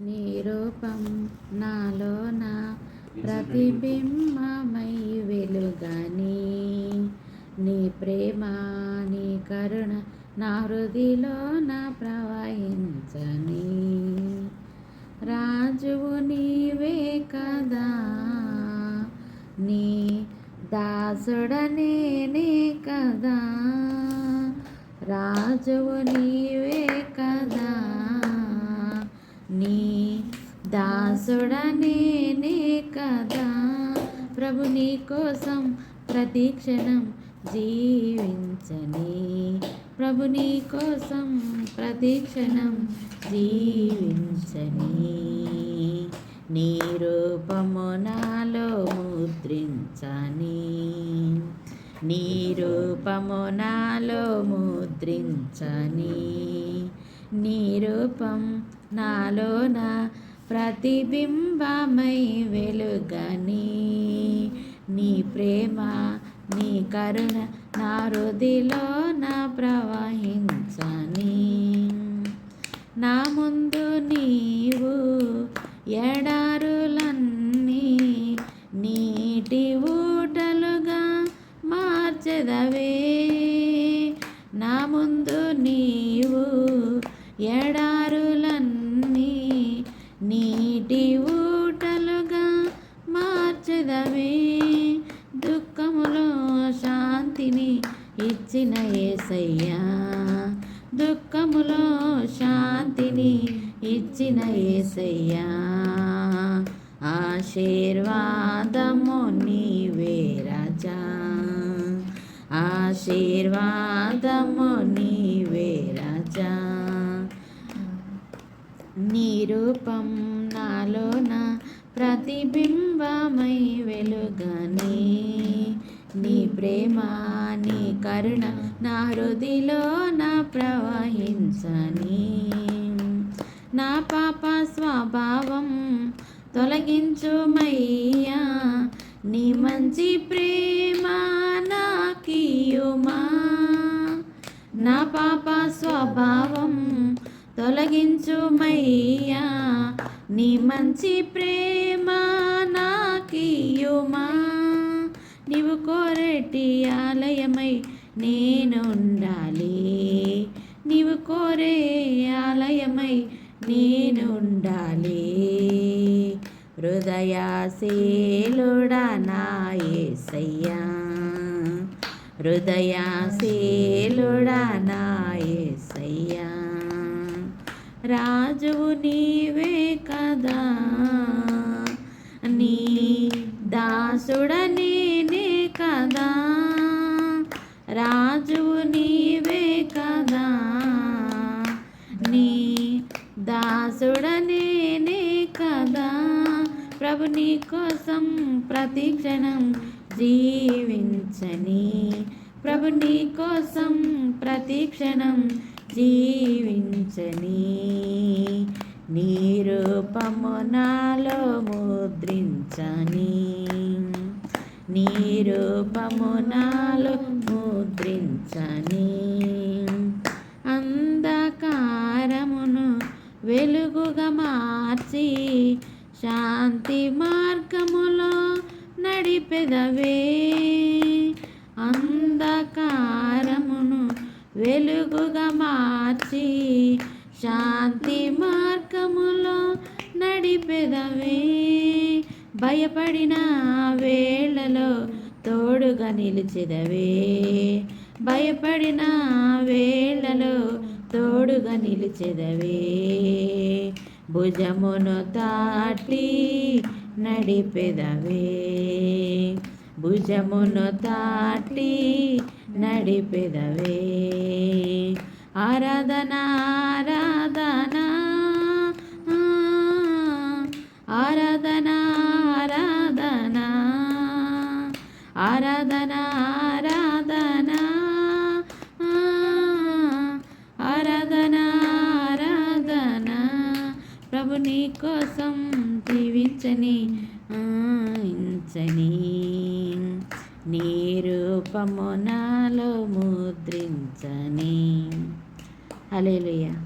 నీ రూపం నాలోన ప్రతిబింబమై వెలుగని నీ ప్రేమ నీ కరుణ నా హృదిలోన ప్రవహించని. రాజువు నీవే కదా నీ దాసుడనే కదా. రాజువు నీవే కదా ప్రభు నీ కోసం ప్రతిక్షణం జీవించని. ప్రభు నీ కోసం ప్రతిక్షణం జీవించని. నీ రూపము నాలో ముద్రించని. నీ రూపము నాలో ముద్రించని. నీ రూపం నాలోన ప్రతిబింబమై వెలుగని నీ ప్రేమ నీ కరుణ నా హృదిలో నా ప్రవహించని. నా ముందు నీవు ఎడారులన్నీ నీటి ఊటలుగా మార్చెదవే. నా ముందు నీవు ఎడారు మార్చెదవే దుఃఖములో శాంతిని ఇచ్చిన ఏసయ్యా. దుఃఖములో శాంతిని ఇచ్చిన ఏసయ్యా. ఆశీర్వాదము నీవే రాజా. ఆశీర్వాదము నీవే రాజా. నీ రూపం నాలోన మై వెలుగని నీ ప్రేమ నీ కరుణ నా హృదిలో నా ప్రవహించని. నా పాప స్వభావం తొలగించుమయ్యా నీ మంచి ప్రేమ నాకియుమా. నా పాప స్వభావం తొలగించుమయ్యా నీ మంచి ప్రేమ చేయుమా? నీవు కోరటి ఆలయమై నేనుండాలి. నీవు కోరే ఆలయమై నేనుండాలి. హృదయాశీలుడా నాయసయ్యా హృదయాశీలుడా నాయసయ్యా రాజువు నీవే కదా. నీ దాసుడనే కదా. రాజువు నీవే కదా. నీ దాసుడనే కదా. ప్రభు నీ కోసం ప్రతిక్షణం జీవించని. ప్రభు నీ కోసం ప్రతిక్షణం జీవించని. నీ రూపము నాలో ముద్రించని. నీ రూపము నాలో ముద్రించని. అంధకారమును వెలుగుగా మార్చి శాంతి మార్గములో నడిపెదవే. అంధకారమును వెలుగుగా మార్చి శాంతి మార్గములో నడిపెదవే. భయపడిన వేళలో తోడుగా నిలిచెదవే. భయపడిన వేళలో తోడుగా నిలిచెదవే. భుజమును తాటి నడిపెదవే. భుజమును తాటి నడిపెదవే. ఆరాధన ఆరాధనా. ప్రభు నీ కోసం జీవించని ఆయించని నీ రూపము నాలో ముద్రించని. అలేలుయ్యా